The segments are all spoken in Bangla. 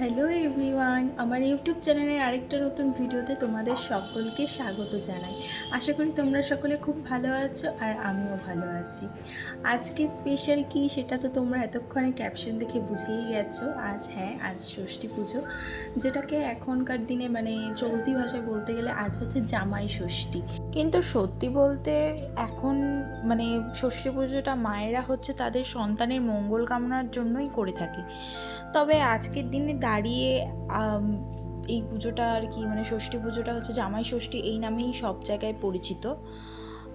হ্যালো এভরিওয়ান আমার ইউটিউব চ্যানেলের আরেকটা নতুন ভিডিওতে তোমাদের সকলকে স্বাগত জানাই। আশা করি তোমরা সকলে খুব ভালো আছো আর আমিও ভালো আছি। আজকে স্পেশাল কি সেটা তো তোমরা এতক্ষণে ক্যাপশন দেখে বুঝেই গেছো। আজ হ্যাঁ আজ ষষ্ঠী পুজো, যেটাকে এখনকার দিনে মানে চলতি ভাষায় বলতে গেলে আজ হচ্ছে জামাই ষষ্ঠী। কিন্তু সত্যি বলতে এখন মানে ষষ্ঠী পুজোটা মায়েরা হচ্ছে তাদের সন্তানের মঙ্গল কামনার জন্যই করে থাকে। তবে আজকের দিনে দাঁড়িয়ে এই পুজোটা আর কি মানে ষষ্ঠী পুজোটা হচ্ছে জামাই ষষ্ঠী, এই নামেই সব জায়গায় পরিচিত।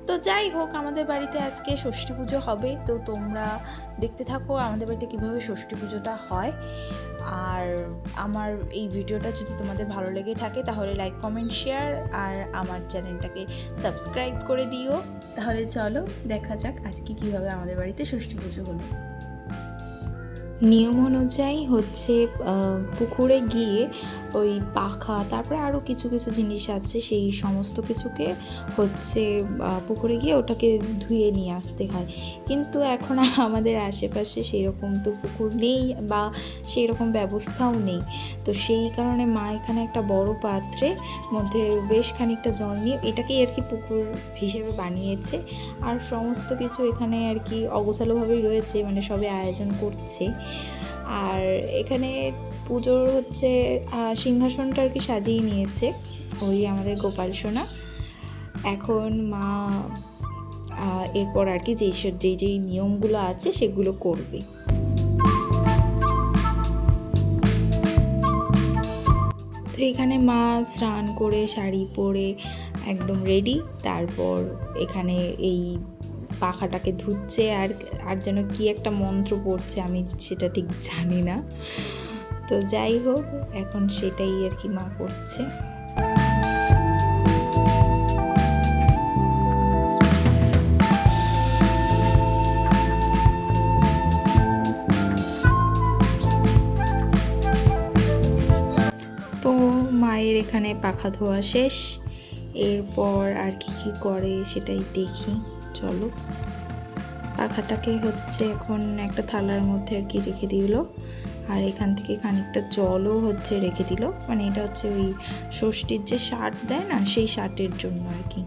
তো যাই হোক, আমাদের বাড়িতে আজকে ষষ্ঠী পুজো হবে, তো তোমরা দেখতে থাকো আমাদের বাড়িতে কীভাবে ষষ্ঠী পুজোটা হয়। আর আমার এই ভিডিওটা যদি তোমাদের ভালো লেগে থাকে, তাহলে লাইক কমেন্ট শেয়ার আর আমার চ্যানেলটাকে সাবস্ক্রাইব করে দিও। তাহলে চলো, দেখা যাক আজকে কীভাবে আমাদের বাড়িতে ষষ্ঠী পুজো হলো। নিয়ম অনুযায়ী হচ্ছে পুকুরে গিয়ে ওই পাখা, তারপরে আরও কিছু কিছু জিনিস আছে, সেই সমস্ত কিছুকে হচ্ছে পুকুরে গিয়ে ওটাকে ধুয়ে নিয়ে আসতে হয়। কিন্তু এখন আমাদের আশেপাশে সেই রকম তো পুকুর নেই বা সেই রকম ব্যবস্থাও নেই। তো সেই কারণে মা এখানে একটা বড় পাত্রে মধ্যে বেশ খানিকটা জল নিয়ে এটাকেই আর কি পুকুর হিসেবে বানিয়েছে। আর সমস্ত কিছু এখানে আর কি অগোছালোভাবেই রয়েছে মানে সবে আয়োজন করছে। আর এখানে পুজোর হচ্ছে সিংহাসনটা আর কি সাজিয়ে নিয়েছে ওই আমাদের গোপাল সোনা। এখন মা এরপর আর কি যেই যেই যেই নিয়মগুলো আছে সেগুলো করবে। তো এখানে মা স্নান করে, শাড়ি পরে একদম রেডি তারপর এখানে এই পাখাটাকে ধুচ্ছে আর আর যেন কি একটা মন্ত্র পড়ছে আমি সেটা ঠিক জানি না। তো যাই হোক, এখন সেটাই আর কি মা করছে। তো মায়ের এখানে পাখা ধোয়া শেষ। এরপর আর কি কি করে সেটাই দেখি। চলো। পাখাটাকে হচ্ছে এখন একটা থালার মধ্যে আর কি রেখে দিল। আর এখান থেকে খানিকটা জলও হচ্ছে রেখে দিল। মানে এটা হচ্ছে ওই ষষ্ঠীর যে শার্ট দেয় না, সেই শার্টের জন্য আর কি।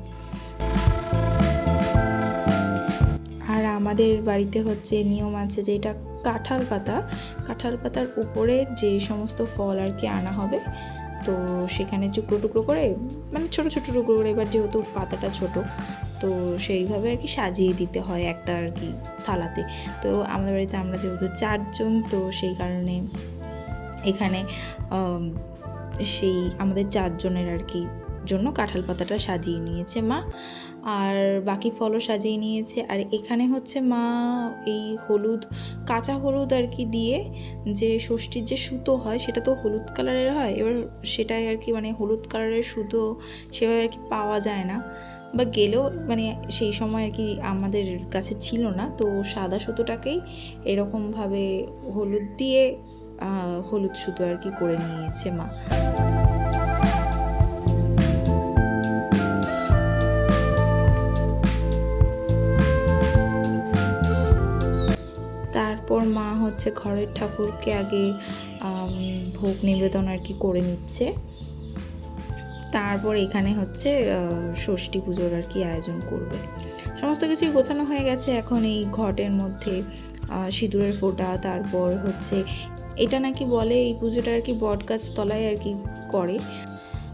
আর আমাদের বাড়িতে হচ্ছে নিয়ম আছে যে এটা কাঁঠাল পাতা। কাঁঠাল পাতার উপরে যে সমস্ত ফল আর কি আনা হবে, তো সেখানে টুকরো টুকরো করে মানে ছোট ছোট টুকরো করে, এবার যেহেতু পাতাটা ছোট তো সেইভাবে আর কি সাজিয়ে দিতে হয় একটা আর কি থালাতে। তো আমাদের বাড়িতে আমরা যেহেতু চারজন, তো সেই কারণে এখানে সেই আমাদের চারজনের আর কি জন্য কাঁঠাল পাতাটা সাজিয়ে নিয়েছে মা। আর বাকি ফলও সাজিয়ে নিয়েছে। আর এখানে হচ্ছে মা এই হলুদ, কাঁচা হলুদ আর কি দিয়ে যে ষষ্ঠীর যে সুতো হয় সেটা তো হলুদ কালারের হয়। এবার সেটাই আর কি মানে হলুদ কালারের সুতো সেভাবে আর কি পাওয়া যায় না। বা গেলেও মানে সেই সময় আর কি আমাদের কাছে ছিল না। তো সাদা সুতোটাকেই এরকমভাবে হলুদ দিয়ে হলুদ সুতো আর কি করে নিয়েছে মা। তারপর মা হচ্ছে ঘরের ঠাকুরকে আগে ভোগ নিবেদন আর কি করে নিচ্ছে। তারপর এখানে হচ্ছে ষষ্ঠী পুজোর আর কি আয়োজন করবে। সমস্ত কিছুই গোছানো হয়ে গেছে এখন এই ঘটের মধ্যে সিঁদুরের ফোঁটা, তারপর হচ্ছে এটা নাকি বলে এই পুজোটা আর কি বট গাছ তলায় আর কি করে।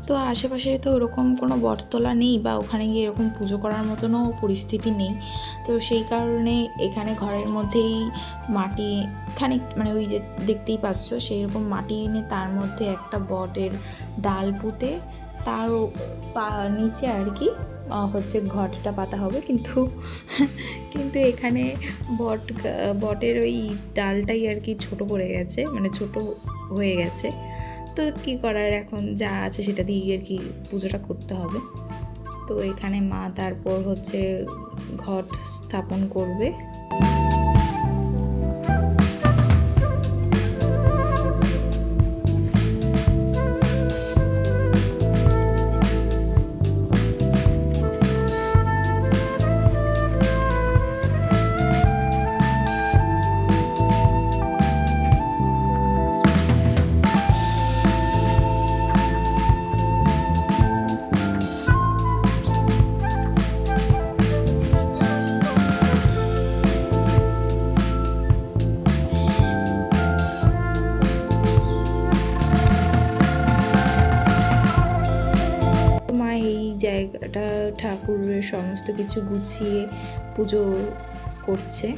তো আশেপাশে তো ওরকম কোনো বটতলা নেই বা ওখানে গিয়ে এরকম পুজো করার মতনও পরিস্থিতি নেই। তো সেই কারণে এখানে ঘরের মধ্যেই মাটি খানিক মানে ওই যে দেখতেই পাচ্ছ সেই রকম মাটি এনে তার মধ্যে একটা বটের ডাল পুঁতে তার নিচে আর কি হচ্ছে ঘটটা পাতা হবে, কিন্তু কিন্তু এখানে বট বটের ওই ডালটাই আর কি ছোট পড়ে গেছে মানে ছোট হয়ে গেছে। তো কি করার এখন যা আছে সেটা দিয়ে আর কি পুজোটা করতে হবে। তো এখানে মা তারপর হচ্ছে ঘট স্থাপন করবে। ঠাকুরের সমস্ত কিছু গুছিয়ে পুজো করছে।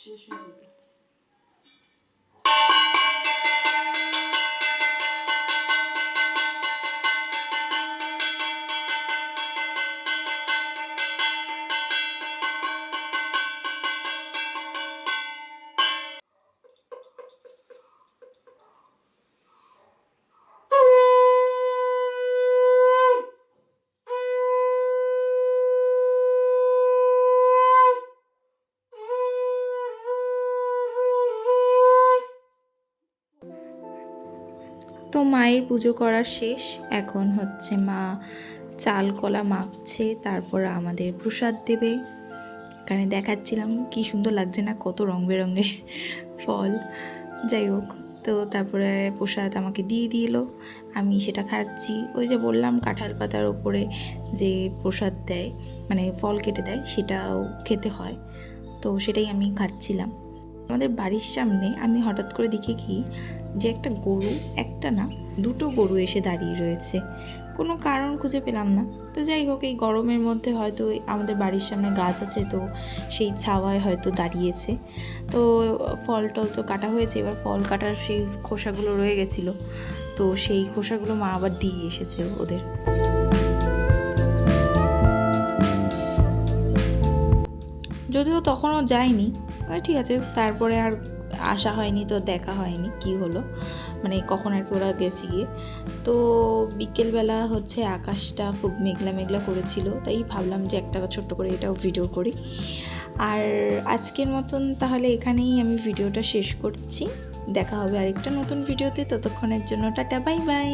শেষ হয়ে যেত তো মায়ের পুজো করা শেষ। এখন হচ্ছে মা চাল, কলা মাখছে, তারপর আমাদের প্রসাদ দেবে। এখানে দেখাচ্ছিলাম কি সুন্দর লাগছে না, কত রং বেরঙের ফল। যাই হোক, তো তারপরে প্রসাদ আমাকে দিয়ে দিল। আমি সেটা খাচ্ছি। ওই যে বললাম, কাঁঠাল পাতার ওপরে যে প্রসাদ দেয় মানে ফল কেটে দেয়, সেটাও খেতে হয়। তো সেটাই আমি খাচ্ছিলাম। আমাদের বাড়ির সামনে আমি হঠাৎ করে দেখি কি, যে একটা গরু, একটা না, দুটো গরু এসে দাঁড়িয়ে রয়েছে। কোনো কারণ খুঁজে পেলাম না। তো যাই হোক, এই গরমের মধ্যে হয়তো আমাদের বাড়ির সামনে গাছ আছে, তো সেই ছাওয়ায় হয়তো দাঁড়িয়েছে। তো ফল টল তো কাটা হয়েছে, এবার ফল কাটার সেই খোসাগুলো রয়ে গেছিল। তো সেই খোসাগুলো মা আবার দিয়ে এসেছে ওদের। যদিও তখনও যায়নি ঠিক আছে, তারপরে আর আসা হয়নি তো, দেখা হয়নি, কি হলো? মানে কখন আর কি ওরা গেছে গিয়ে। তো বিকেলবেলা হচ্ছে আকাশটা খুব মেঘলা মেঘলা করেছিল, তাই ভাবলাম যে একটা ছোট্ট করে এটাও ভিডিও করি। আর আজকের মতন তাহলে এখানেই আমি ভিডিওটা শেষ করছি। দেখা হবে আরেকটা নতুন ভিডিওতে ততক্ষণের জন্য টাটা বাই বাই